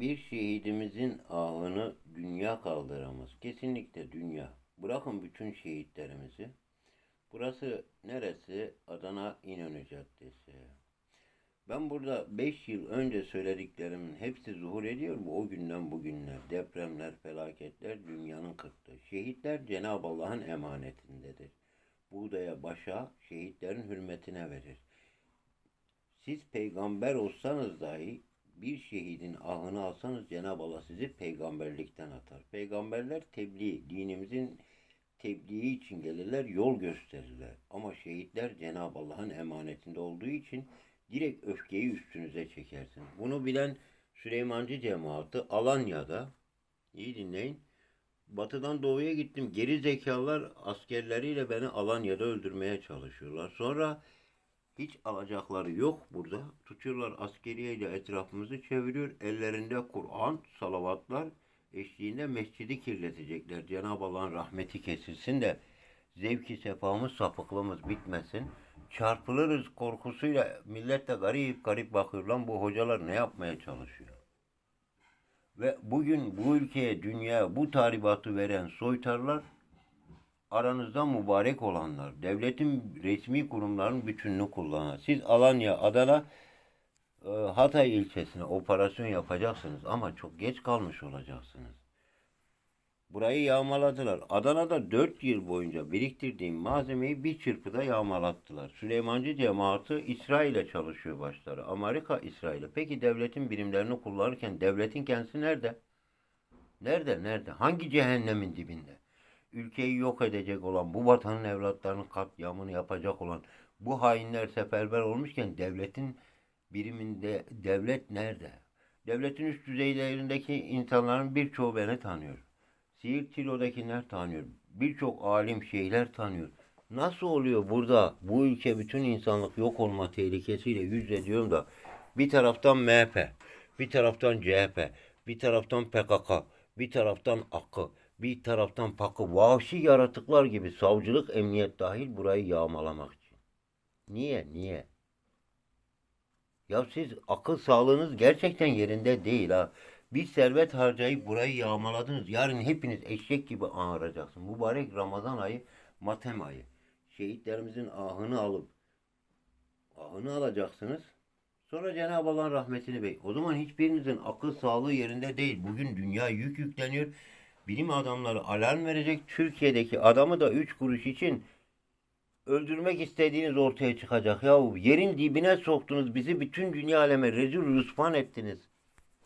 Bir şehidimizin ahını dünya kaldıramaz. Kesinlikle dünya. Bırakın bütün şehitlerimizi. Burası neresi? Adana İnönü Caddesi. Ben burada 5 yıl önce söylediklerimin hepsi zuhur ediyor mu? O günden bugünler, depremler, felaketler dünyanın kırktığı. Şehitler Cenab-ı Allah'ın emanetindedir. Buğdaya, başa, şehitlerin hürmetine verir. Siz peygamber olsanız dahi bir şehidin ahını alsanız Cenab-ı Allah sizi peygamberlikten atar. Peygamberler tebliğ, dinimizin tebliği için gelirler, yol gösterirler. Ama şehitler Cenab-ı Allah'ın emanetinde olduğu için direkt öfkeyi üstünüze çekersin. Bunu bilen Süleymancı cemaati Alanya'da, iyi dinleyin, batıdan doğuya gittim. Geri zekalılar askerleriyle beni Alanya'da öldürmeye çalışıyorlar. Sonra hiç alacakları yok burada. Tutuyorlar askeriyeyle etrafımızı çeviriyor. Ellerinde Kur'an, salavatlar eşliğinde mescidi kirletecekler. Cenab-ı Allah'ın rahmeti kesilsin de zevki sefamız, sapıklığımız bitmesin. Çarpılırız korkusuyla millet de garip garip bakıyor. Lan bu hocalar ne yapmaya çalışıyor? Ve bugün bu ülkeye, dünya bu tahribatı veren soytarlar aranızda mübarek olanlar, devletin resmi kurumların bütününü kullanan. Siz Alanya, Adana, e, Hatay ilçesine operasyon yapacaksınız ama çok geç kalmış olacaksınız. Burayı yağmaladılar. Adana'da 4 yıl boyunca biriktirdiğim malzemeyi bir çırpıda yağmalattılar. Süleymancı cemaati İsrail'e çalışıyor başları. Amerika İsrail'e. Peki devletin birimlerini kullanırken devletin kendisi nerede? Nerede? Nerede? Hangi cehennemin dibinde? Ülkeyi yok edecek olan, bu vatanın evlatlarının katliamını yapacak olan bu hainler seferber olmuşken devletin biriminde devlet nerede? Devletin üst düzeylerindeki insanların birçoğu beni tanıyor. Siirt Tilo'dakiler tanıyor. Birçok alim şeyler tanıyor. Nasıl oluyor burada bu ülke bütün insanlık yok olma tehlikesiyle yüz da bir taraftan MHP, bir taraftan CHP, bir taraftan PKK, bir taraftan AKı, bir taraftan PAKı, vahşi yaratıklar gibi savcılık, emniyet dahil burayı yağmalamak için. Niye? Niye? Ya siz akıl sağlığınız gerçekten yerinde değil ha. Bir servet harcayıp burayı yağmaladınız. Yarın hepiniz eşek gibi ağıracaksın. Mübarek Ramazan ayı, matem ayı. Şehitlerimizin ahını alıp ahını alacaksınız. Sonra Cenab-ı Allah'ın rahmetini bey. O zaman hiçbirinizin akıl sağlığı yerinde değil. Bugün dünya yük yükleniyor. Bilim adamları alarm verecek. Türkiye'deki adamı da 3 kuruş için öldürmek istediğiniz ortaya çıkacak. Yahu yerin dibine soktunuz bizi bütün dünya aleme rezil rüsvan ettiniz.